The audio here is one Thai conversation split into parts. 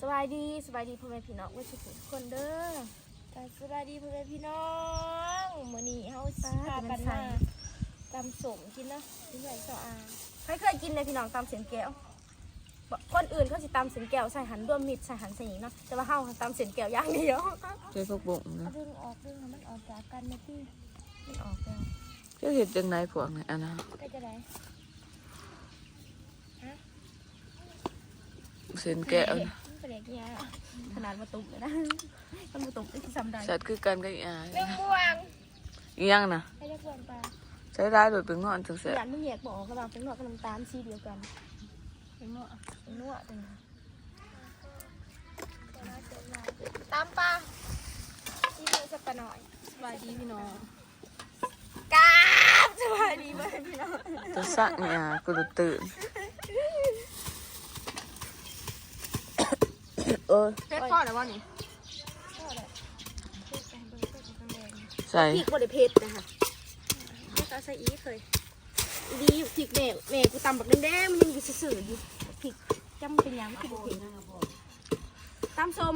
สบายดีสบายดีพ่อแม่พี่น้องว่าทุกคนเด้อก็สบายดีพ่อแม่พี่น้องมื้อนี้เฮาสิพากันมาตำสมกินเนาะที่ไหนสออาใครเคยกินในพี่น้องตำเสียงแก้วบ่คนอื่นเขาสิตำเสียงแก้วใส่หันร่วมมิดใส่หันใส่หญิงเนาะแต่ว่าเฮาตำเสียงแก้วอย่างเดียวเจ้าพวกบ่งเอานะดึงออกดึงให้มันออกจากกันนะพี่มันออกแล้วเจ้าเห็ดจังไหนพวกนี้อันนะก็จะได้เส้นแก้วนะ มันเป็นอย่างเงี้ยขนาดมาตุกเลยนะมันมาตุกได้ที่ซ้ำได้สัตว์คือกันกับอีอาเรื่องม่วงอีหยังนะให้เรียกวนปลาใช้ได้โดยเป็นงอนจังเสียอยากมึงแยกบอกระหว่างเป็นหนวดกับน้ำตาลสีเดียวกันเป็นหนวดเป็นหนวดเป็นตำปลาที่มือสักปะหน่อยสบายดีพี่น้องกราบสบายดีเพื่อนพี่น้องจะสักนี่อากูจะตื่น เออเพชรพ่อหรือว่านี่ใส่พริกบริเพชรนะคะไม่ก็ใส่อีเคยอีดีพริกแม่แม่กูตำบักแดงๆมันยังอยู่ซื่อๆอยู่พริกจำเป็นหยังไม่คือบ่เผ็ดตำส้ม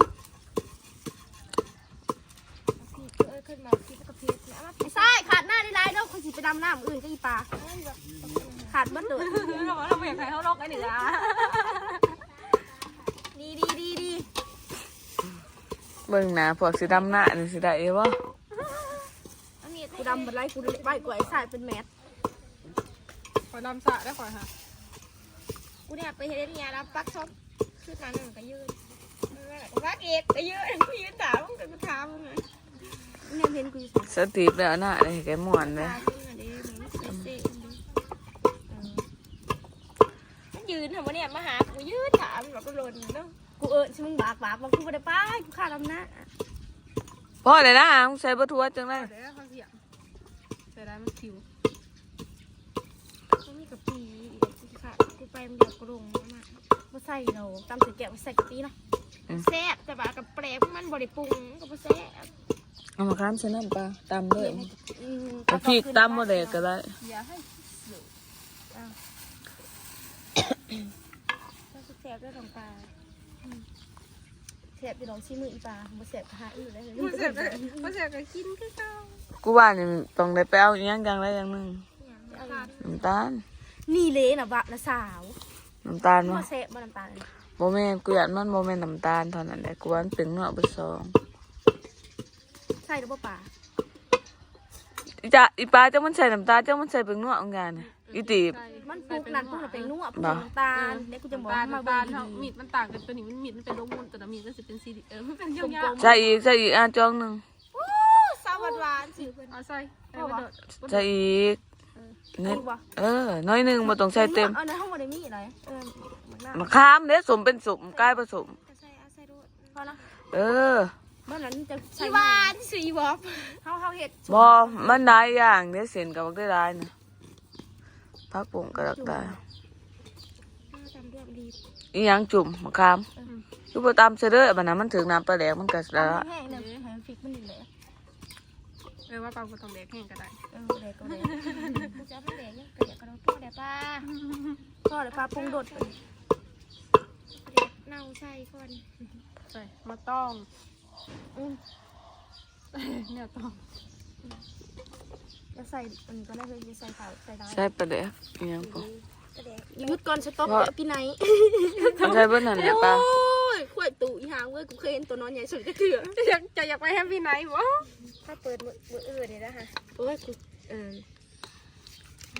เออขึ้นมาที่กระเพาะนะมาไอ้ทรายขาดหน้าได้ไรเนาะคนสิไปดำน้ำอื่นก็อีปลาขาดบัดเลยเราเราอยากให้เขาลอกไอ้หนึ่งอะ ดีดีดีดีเบิ่งหนาพวกสีดำหน้านี่สิได้เอวะอันนี้กูดำบัดไรกูใบกว่าไอ้ทรายเป็นแมสขอดำสะได้ขอค่ะกูเนี่ยไปเห็นเนี่ยรับปักซบขึ้นมาหนึ่งก็ยืนปักเอกก็ยืนกูยืนถามมึงก็ถามมึงไงเนี่ยเห็นกูอยู่สตีฟแล้วหน้าเลยแกม่วนเลยถามมึงอะดิมึงเซ่มันยืนทำวะเนี่ยมาหากูยืนถามแบบก็หล่นเนาะ กูเออชิมึงบากบากบางกูไม่ได้ไปกูขาดดำน้พ่อเลยนะมึงใส่บะทัวจังเลยเดี๋ยวเขาเสียงแต่ได้มันผิวมันมีกับปีกูขาดกูไปมันเดียวกูลงมาำมาใส่เราตำเสือแกะมาใส่กะปิเนาะแซ่บแต่ว่ากับแปรมันบริปรุงกับแซ่บเอามาค้ามใส่น้ำปลาตำเลยอืมเอาพริกตำมาเลยก็ได้อย่าให้แซ่บด้วยน้ำปลา แสบพี่น้องชี้มืออีปลามาแสบกระหาอื่นเลยผู้เสียก็ผู้เสียก็กินคือเก่ากูว่านี่ต้องได้ไปเอาอีหยังอย่างใดอย่างหนึ่งอย่างขาดน้ำตาลนี่เละน่ะบะนะสาวน้ำตาลมามาแสบมาน้ำตาลโมเมนกูอยากมันโมเมนน้ำตาลเท่านั้นแหละกูว่ามันเป็นเนื้อเบดสองใส่หรือเปล่าปลาอีจ้าอีปลาเจ้ามันใส่น้ำตาลเจ้ามันใส่เป็นเนื้อเหมือนกันน่ะ อีตีบมันปลูกนั่นปลูกน่ะเป็นนัวปลูกบ่น้ำตาลเดี๋ยวกูจะบอกตาลมาตาเบิ่ลงเท่าดีมีดมันต่างกันตัวนี้มันมีดมันเป็นลงมุนตัวนั้นมีดก็จะเป็นสีเออมันเป็นยาวใส่อีกใส่อีกอะจองหนึ่งสาวหวานๆสิเพื่อนๆเอาใส่ให้มันโดดใส่อีกๆนิดถูกปะเออ น้อยหนึ่งมาต้องใส่เต็มเอาในห้องบ่ได้มีอะไรเออมันน่ามาข้ามเด้สมเป็นสมกลายผสม ใส่เอาใส่ด้วยพอนะเออเมื่อนั้นจะใส่สีหวานสีบอบเฮาเฮาเฮ็ด บอมันได้อย่างเด้เส้นกับบักได้ได้นะ พักปุ่งกระดักได้จำด้วยดีอีหยังจุ่มมะขามอยู่บ่ตามเสยเด้อบัดนั้นมันถึงน้ำปลาแดกมันก็ละแห้งๆเนี่ยให้มันฟิกมันนี่แหละเออว่าปลาก็ต้องแดกแห้งก็ได้เออแดกก็แดกกูจะไม่แดงยังเกลียดกับเราตัวเดี๋ยวป้าพ่อเลยปลาปรุงโดดเดี๋ยวเน่าใส่ก่อนใส่มาต้องอืมเนี่ยต้อง จะใส่อันนี้ก็ได้เลยจะใส่ขาวใส่ได้ใส่ปลาแดกอีหยังพอกระแดกหยุดก่อนสต็อปเพราะเดี๋ยวพี่ไหนมันใส่เบิ่นนั่นแหละปลาโอ้ยขวดตู่อีหางเว้ยกูเคยเห็นตัวนอนใหญ่สุดจะเถื่ออยากจะอยากไปแฮปปี้ไนท์วะถ้าเปิดมือมืออื่นเนี่ยนะคะโอ้ยกูเออ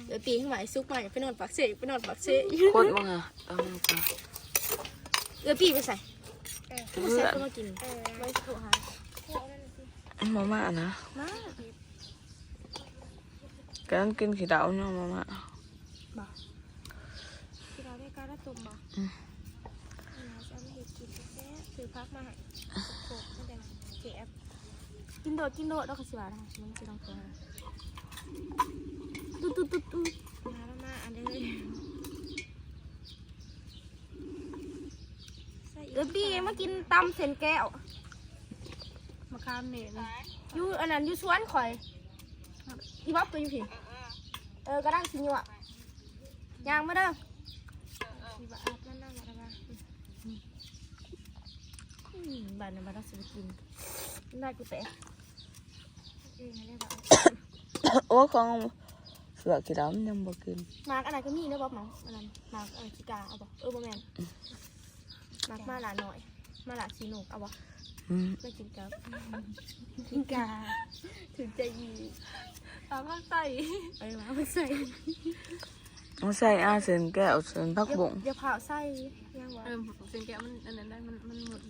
เดี๋ยวตีให้ไหวซุกใหม่ไปนอนปักเสกไปนอนปักเสกโคตรมึงอะเอามาปลาเออพี่ไปใส่เออกูใส่ก็มากินเออไว้โทรหาพวกนั้นสิมาม่านะมากำลังกินขี้ดาวเนาะมาม่าที่เราได้การระตุ่มบ่อืมเราจะไม่เห็นกินแค่ซื้อพักมาให้โขกไม่ได้เก็บกินโดดกินโดดแล้วก็สิว่าได้มันจะต้องโทรหาตุ๊ดตุ๊ดตุ๊ดตุ๊ดมาแล้วมาอันนี้ใส่เออพี่มากินตำเส้นแก้วมาข้ามเนี่ยนะอยู่อันนั้นอยู่สวนข่อยอีบ๊อบตัวอยู่พี่ เออกระด้างสิอยู่อะยางมาเด้อที่ว่าอาบน้ำน้ำอะไรมาบ้านในบ้านเราสิไปกินได้กูแต่เองอะ ไรแบบโอ้ของเสือกี่ดำยังบ่กินมาร์กอะไรก็มีนะบ๊อบมาอันนั้นมาร์กอะไรชิกาเอาบ่เออบ่แมนมาร์กมาหลาหน่อยมาหลาชีโนกเอาบ่อืมไม่กินกับชิกาถึงใจยีตามภาคใต้เออมาไม่ใส่เอาใส่อาเส้นแก้วเส้นผักบุ้งอย่าเผาใส่ยังวะเออเสียงแกะมันอันนั้นได้มันมันหมด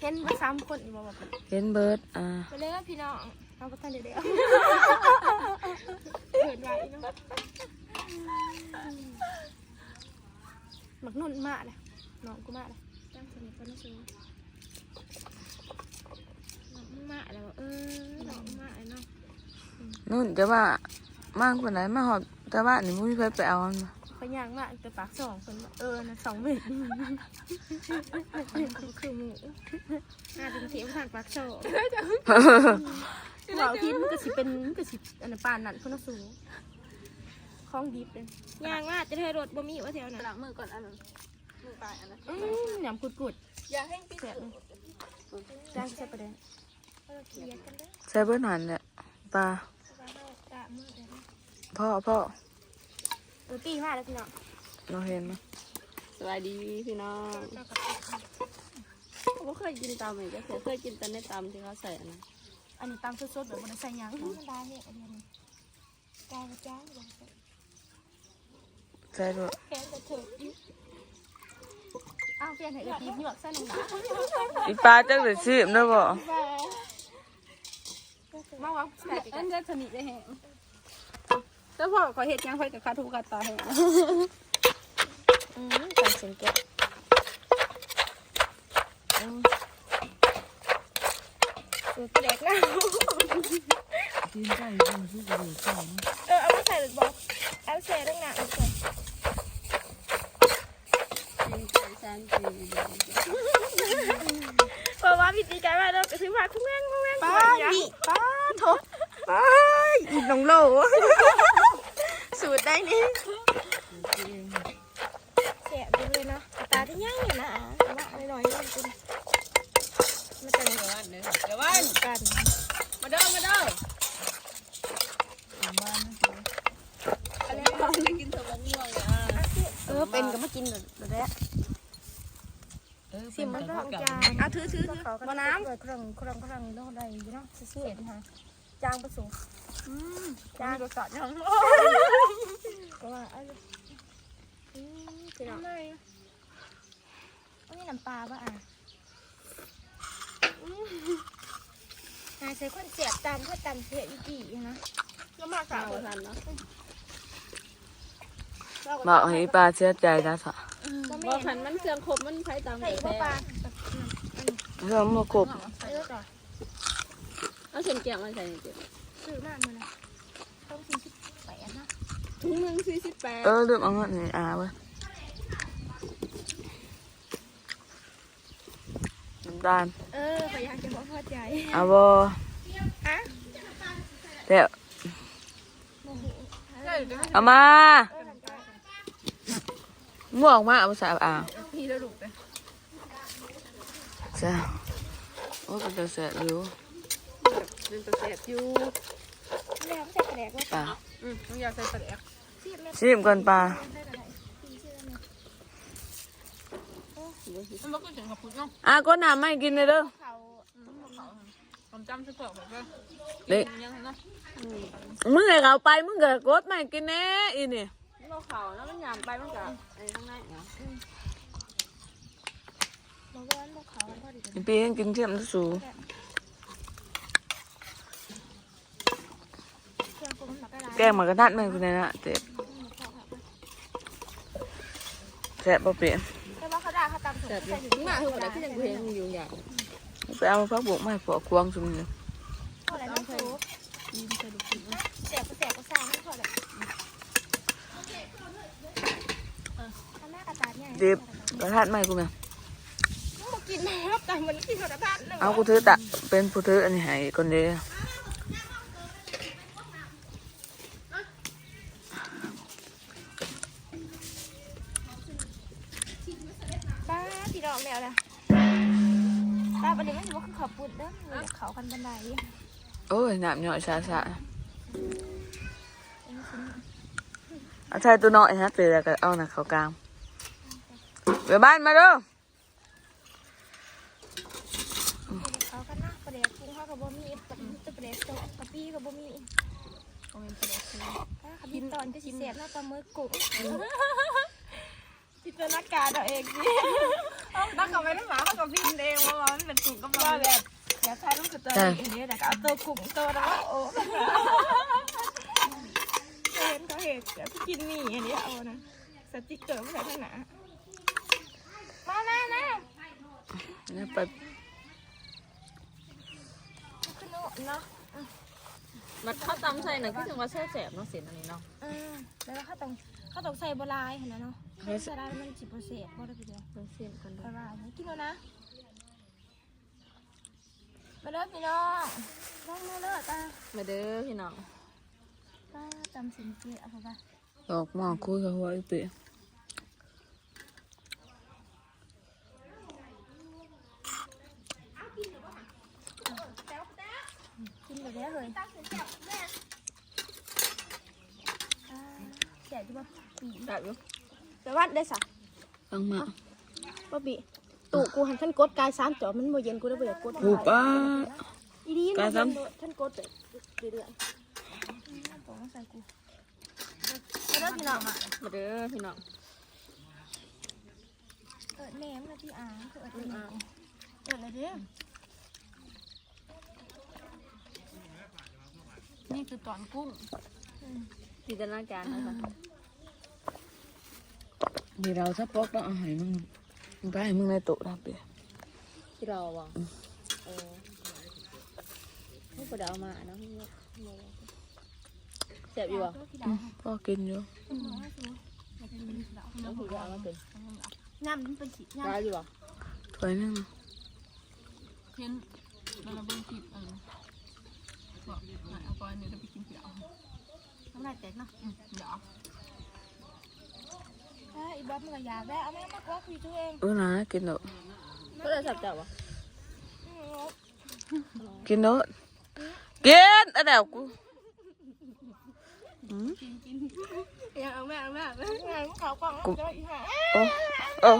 เห็นมาซ้ำคนอีกบ่แบบเห็นเบิร์ดอ่าไปเลยว่าพี่น้องเอาก็ทันเดี๋ยวเดี๋ยวเกิดไว้เนาะหมักนุ่นมากเลยน้องกูมากเลยตั้งสนิทกันนะชูมัน มาแล้วเออดอกมาเนาะนู่นจะว่ามากกว่าไหนมาหอดแต่ว่านี่มุ้ยไปไปเอามันมาเขาย่างมากแต่ปากสองคนว่าเออนะสองเมตรคือหมูอาจจะเสียผ่านปากโซ่เราที่มันก็สิเป็นมันก็สิอันนั้นปานนั่นคนละสูงคล้องดิบเลยยางว่าจะเธอรถบ่มีว่าแถวนั้นหลังมือก่อนอันนั้นมือปลายอันนั้นอืมหยำกุดกุดอย่าให้พี่ๆแซ่บเลยจ้างใส่ประเด็น เออเกลียดกันเด้อใส่เบิร์ดหันเนี่ยปลาเพราะว่าเรากะมือเดี๋ยวนะพ่อพ่อเออตีมากแล้วพี่น้องเราเห็นไหมสวัสดีพี่น้องผมเคยกินตำอีกก็เคยกินแต่ในตำที่เขาใส่อันนั้นอันนี้ตามสดๆแบบมันใส่หยังธรรมดาเนี่ยอันนี้กายจ้างลงไปใส่ด้วยแค่จะถูกอยู่อ้าวเปลี่ยนให้เออตีหยวกใส่หนึ่งหนาอีปลาจักเลยชิมได้บ่ มามาวังใส่ไปอักันนจะสนิทได้แห้งแล้วพ่อขอเห็ดยังค่อยกับคาทูคาตาแห้งอืมใส่เสียงแกะเออแปลกนะกินไก่กินซุปกระดูกไก่เออเอามาใส่หรือบอกเอาใส่ตั้งนานเอาใส่เพราะว่าพี่ตีกายว่าเราไปซื้อผักคุ้งแม่งคุ้งแม่งป้าดิป้าโถป้าอีน้องโลสูตรได้นี่แสบไปเลยเนาะตาที่ย่างอยู่นะมาหน่อยๆมันเป็นมันจะเดี๋ยววันเดี๋ยววันกันมาเด้อมาเด้ออะไรพ่อจะกินสมองม่วงอะเออเป็นก็มากินแบบนี้ สิมันต้องจางเอาถือถือถือบ่น้ครั้งครั้งครั้งโลได้อยู่เนาะเสียดฮะำจางผสมอืมจางรสชาติยังก็ว่าเอาอืมพี่น้องอันนี้น้ำปลาป่ะอะหาใส่คนเสียบตามเพื่อตามเสียอีกี่นะแล้วมาสาสาววทันเนาะบอกให้อีปลาเสียใจนะสะก็ บไม่อกขันมันเครื่องครบมันไผ่ตามใส่แต่พวกปลาเรื่องมากบเออต่อเอาเส้นแกงมาใส่เจ็บซื้อมากเลยนะต้องสี่สิบแปดนะถุงหนึ่งสี่สิบแปดเออลืมเอาเงินให้อาไว้น้ำตาลเออพยายามจะบอกพอใจเอาบ่ฮะเดี๋ยวโมโหเอามา ม่วงมาเอาใส่อ่าพี่แล้วลูกเลยจ้าโอ้ก็จะเสร็จอยู่เป็นตัวแสบอยู่แล้วไม่ใช่แปลกว่าป่าอืมต้องอยากใส่ปลาแดกซีบแม่ชิมก่อนป่าได้อะไรซีชื่ออะไรมันบอกก็ถึงกับพุทธเนาะอะก็น้ำไม่กินเลยเด้อเขาผมจำสะเปาะผมก็เด็กยังเนาะมึงให้เขาไปมึงก็กดไม่กินแน่อีนี่ เราเขาแล้วมันยามไปมันกับไอ้ข้างในเนาะบอกว่าบอกเขาพอดีอีปียังกินเทียมสูเครื่องปรุงมันหมักกระไรแกงหมากระทัดไม่คุณนายนะเจ็บแซ่บบ่เปลี่ยนแต่ว่าเขาด่าเขาตำถูกแสบอใส่ยู่อยู่ถึงมาคือว่าที่ยังเห็นอยู่อย่างไปเอาพักบุกมาให้ผัวควงซุมนี่เท่าไหร่น้องถูกแสบก็แสบก็สร้างไม่พอเลยทำหน้ากระตา เนี่ยเจ็บกระทัดไม่กูแม่มึงมากินนะครับแต่มันกินกระตาหนึ่งเอากูถือตะเป็นผู้ถืออันนี้ให้คนเดียวป้าพี่น้องแมวเลยป้าประเด็นมันว่าคือขอบปุ่นเด้อมีแต่เขากันบันไดโอ้ยน้ำหน่อยชาชาเอาใช่ตัวน้อยนะเตือก็เอาหนักเขากลาง เดี๋ยวบ้านมาเด้อเขากันนะประเด็นกุ้งเขากับบ่มีจะประเด็นโตกะปี้กับบ่มีคอมเมนต์ประเด็นคือกินตอนก็สิเสียบหน้าตามือกุ้งจินตนาการเอาเองสิตั้งกับไม่ได้หมาตั้งกับพินเองว่ามันเป็นกลุ่มก็มาแบบอยากทายลูกกระเตยอันนี้แต่ก็เอาตัวกลุ่มตัวแล้วโอ้เห็นเขาเห็นเดี๋ยวกินหมี่อันนี้เอานะสติ๊กเกอร์ไม่ใช่ขนาด มาหน้าหน้าเนี่ยไปขึ้นโน่นเนาะมันข้าวตำใส่หนังที่ถึงว่าแซ่แสบเนาะเสียนอันนี้เนาะอืมแล้วเขาต้องเขาต้องใส่บลายเห็นไหมเนาะใส่ได้มันสิบเปอร์เซ็นต์บ่ได้ไปเดียวมันเสียนกันบลายกินแล้วนะมาเด้อพี่น้องน้องมาเด้อตามาเด้อพี่น้องตาจำสินเกียเอาไปออกมาคุยกับหัวอีกปีกินไป แล้วเลยอ่าแก่ที่ว่าปีแบบอยู่แต่ว่าได้สะตั้งมาบ่บีตู่กูหันฉันกดกายสามจอมันบ่เย็นกูได้บ่อกกดหูป้าอีดีกายสามฉันกดเรื่อยตัวมาใส่กูมาเด้อพี่น้องมาเด้อพี่น้องเออแหนมนะพี่อาคือเออแหนมเดี๋ยวเลยเด้อ นี่คือตอนกุ้งจินตนาการนะคะเดี๋ยวเราถ้าปอกต้องเอาให้มึงมึงไปให้มึงในโต๊ะรับเปียที่เราวางเออนี่ก็เดามาเนาะแซ่บอยู่อะพ่อกินอยู่น้องถือว่าเอามาเป็นน้ำมันเป็นสีน้ร้ายอยู่อะถ้วยหนึงเพี้ยนมันระเบิดผิดเออบอก หน่อยเอาก้อนนี้จะไปกินเดี๋ยวำน้ำลายแตกเนาะเดี๋ยวถ้าอีบ๊อบมันก็อยากได้เอาแม่มากว่าคุยตัวเองเออนะกินเถอะก็เลยสับจับอะกินเถอะกินอันเดียวกูหืมยังเอาแม่เอาแม่งานเขากล่องเจออีหาโอ้โอ้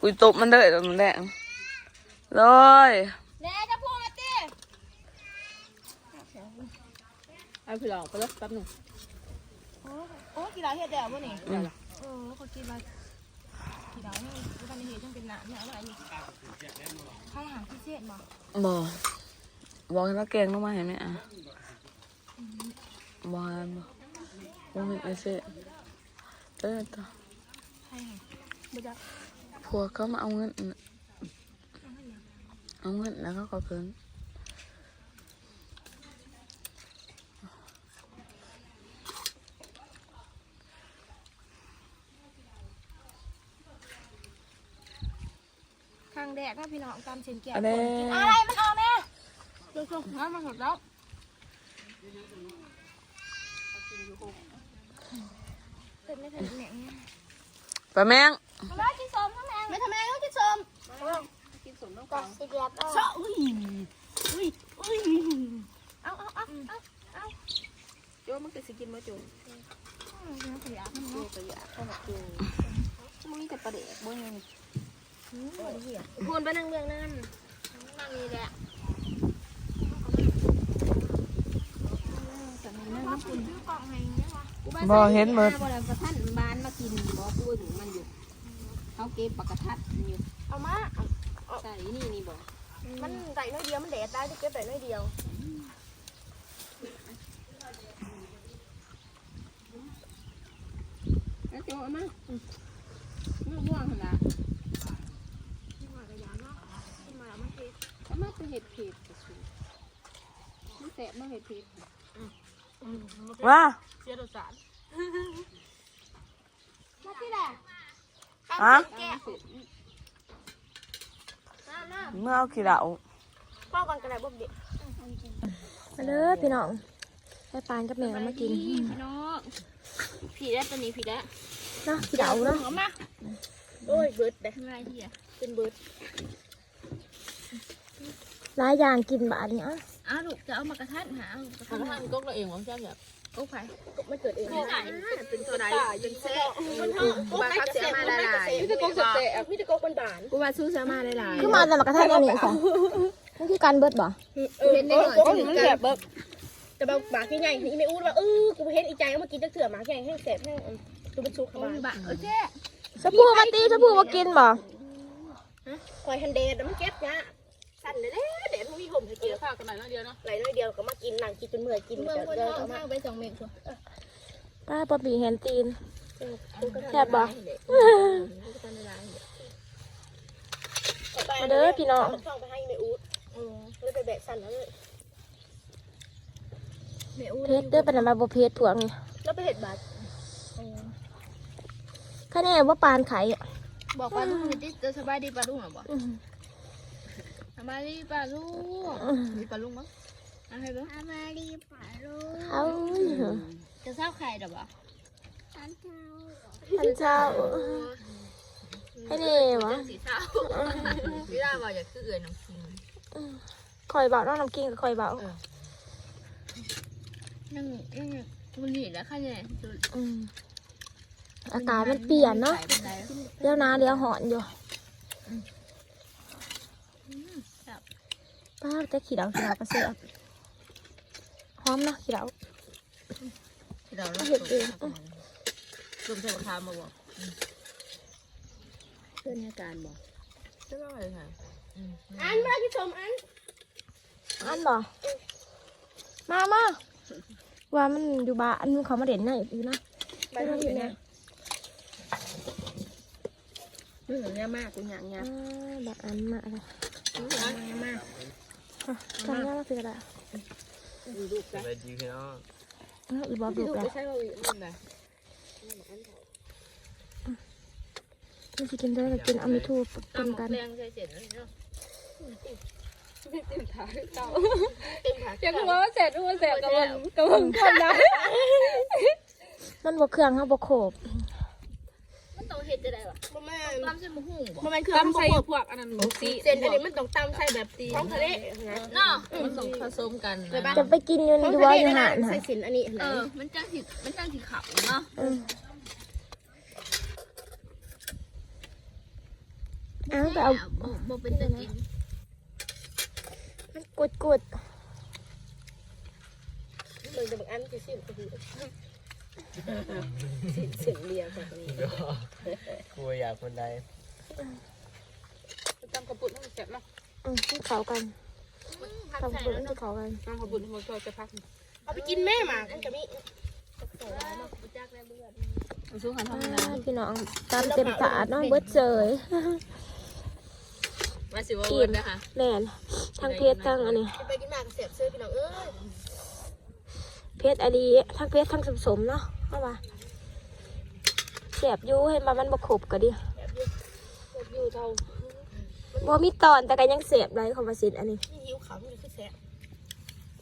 กุยตบมันเลยตมันแดงเลย แน่จะพูดมาติ เอาพี่ลองไปแล้วแป๊บหนึ่งโอ้กีฬาเฮ็ดแดดบ่นี่อืมเออเขากินมากีฬาเนี่ยกูทำในเหตุต้องเป็นหนามเนี่ยอะไรนี่ใครหาพิเศษบ่บอบอกให้เราแกงลงมาเห็นไหมอะบอบอกว่าไม่ใช่เออต่อใครหาบ่จักผัวเขามาเอาเงิน เอาเงินแล้วก็ขอเพิ่น ข้างแดดนะพี่น้องตามเส้นแก้วอะไรอะไรมันออกแม่เดี๋ยวส่งงานมาหมดแล้วเกิดไม่ถึงแหน่งเนี่ยปลาแมงมากินส้มนะแม่ไม่ทำไมต้องกินส้มกินสมน้ำกังสิเดียบเอาชะอุ้ยอุ้ยอุ้ยเอาเอาเอาเอาโยมันคือสิกินมาจุ่มเนื้อขยะมันโยกระยาข้าวหมกจุ่มมึงจะประเดี๋ยวบ่ยัง พูนไปนั่งเรื่องนั่นนั่งนี่แหละบอเห็นหมดบ่ได้ประทัดบานมากินบ่พูดมันอยู่เขาเก็บปากกระทัดอยู่เอามาใส่นี่นี่บ่มันใส่น้อยเดียวมันแดดได้ที่เก็บใส่น้อยเดียวแล้วโจเอามาม่ม่วงหั่นล่ะเอา มาเป็นเห็ดเผ็ดมันแสบมาเห็ดเผ็ดว่าเสียรสชาติมาที่แหละฮะแก้วเมื่อเอาขี้เหลาพ่อก่อนกระไรบุบดิมาเลยพี่น้องให้ปานกับแม่มากินพี่น้องผีแล้วตัวนี้ผีแล้วเนาะพี่เดาเนาะเอามาโอ้ยเบิดเด้อะไรที่อะเป็นเบิด หลายอย่างกินบาดนี้อะอ้าวลูกจะเอามากระทัดหาเอากระทัดทานก๊กเราเองว่าใช่แบบโอ้ไผ่มันเกิดเองเป็นตัวใดเป็นแซ่มันห้องกูให้เสียมาหลายๆมีแต่กกเสะๆมีแต่กกบานกูว่าสู้เสือมาหลายคือมาแต่มากระทั่งอันนี้ค่ะมันคือการเบิดบ่ๆเห็นได้หน่อยก็มันแบบเบิดแต่บางหมาที่ใหญ่ที่ไม่อู้ว่าเออกูเห็นอีใจเอามากินจักเถื่อหมาใหญ่แห้งแสบแห้งตัวเป็นชุกขโอ้บายบะโอเคชะพูมาตีชะพูมากินบ่คอยฮันเดดมันเก็บยะ สั่นเลยเด็ดมันมีห่มให้กินข้าวกันหน่อยน้อยเดียวเนาะไหลน้อยเดียวก็มากินนั่งกินจนเมื่อยกินเมืองเดี๋ยวคนเดี๋ยวท้องเอามาทางไปสองเมตรชัวป้าปอปีเห็นตีน แซ่บบ่ มาเด้อพี่น้อง ช่องไปให้แม่อูดเลยไปแบกสั่นแล้วเลยแม่อู้เพชรเด้อเป็นมาบ่เพชรพวกนี้แล้วไปเห็ดบาทคะแนนว่าปานไข่อะบอกปลาลูกนี่จะสบายดีปลาลูกหรอบอกส บายดีปลาลูกมีปลาลูกมั้งเอาให้บ้างสบายดีปลาลูกเอาจะเศร้าไข่หรอบอกอันเจ้าให้เน่วะสีเศร้าพี่ดาบอกอยากคือเอื่อยน้ำคิงคอยเบาน้องน้ำกิ้งกับคอยเบานั่งนั่งมันหนีแล้วค่ะเนี่ยจุดอืมอากาศมันเปลี่ยนเนาะเดี๋ยวหนาเดี๋ยวหอนอยู่ ป้าจะขี่ดาวขี่ดาวกระเสียบหอมนะขี่ดาวเราเห็ดเองรวมใส่มะขามมาบอกเพื่อนอาการบอกใช่ไหมอะไรค่ะอันมาพี่ชมอันอันบ่มามาว่ามันอยู่บ้านมันเขามาเด่นหน่อยอยู่นะไปทางอยู่เนี่ยเรื่องนี้มากกูอยากอ่าบ้านมาอะไรอะทำงา นมาคืออะไรสบายดีพี่น้องอะอีบอบลูกแล้วใช่ว่ามันไหนมันจะกินได้ก็กินเอามิทูกินกันแรงใจเจ็ดเนาะยังว่าเสร็จว่าเสร็จกับมันกับมันคนนะมันบวเครื่องเขาบวโขบ มันต้องเห็ดจะได้วะบ่แม่ตามเส้นมะฮุ่งบ่บ่แม่นเครื่องตำเขาใส่บวโขบพวกอันนั้นหมูซีเส้นอันนี้มันต้องตำใส่แบบท้องทะเลนะเนาะมันต้องผสมกันนะจะไปกินอยู่ Ờ, อยู่ว่าอยู่หาด à? นะใส่สินอันนี้เออมันจ้างสิมันจ้างสิขับเนาะอืมอ้าวไปเอาบ่บ่เป็นตะกินกุดกุดมึงจะบอกอันคือสิก็คื อสินเรียแบบนี้กลัวอยากคนใดตำกระปุกมันแซ่บเนาะอืมที่เขากันผักทำใส่บุญแล้วที่เขากันตำกระปุกมันช่วยจะพักเอาไปกินแม่หมากันจะมีจักแล้วเบื่อมันสู้กันทำนะพี่น้องตามเต็มสาดน้องเบิดเจยมาสิว่าเวิร์ดนะคะแน่นทั้งเพชรทั้งอันนี้ไปกินหมากเสียบซื้อพี่น้องเอ้ย เพชรอันนี้ทั้งเพชรทั้งสมสมเนาะเอามาเสียบอยูให้มามันบกขบก็ดิอยู่เท่าบ่มีตอนแต่ก็ยังเสียบไรของมาสิอันนี้ที่หิวขาวนี่คือแซ่บ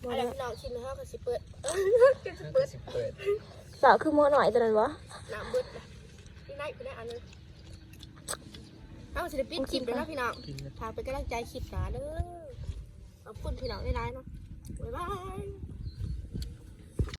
บ่อะไรได้พี่น้องชิ้นห้าก็สิเปิดนั่นก็สิเปิดสาวคือมัวหน่อยตอนนั้นวะน้ำเบิดพี่นายพี่นายอันนึงเอาศิลปินคลิปเด้อนะพี่น้องพาไปกำลังใจคลิปหนาเด้อขอบคุณพี่น้องได้ร้ายเนาะบ๊ายบาย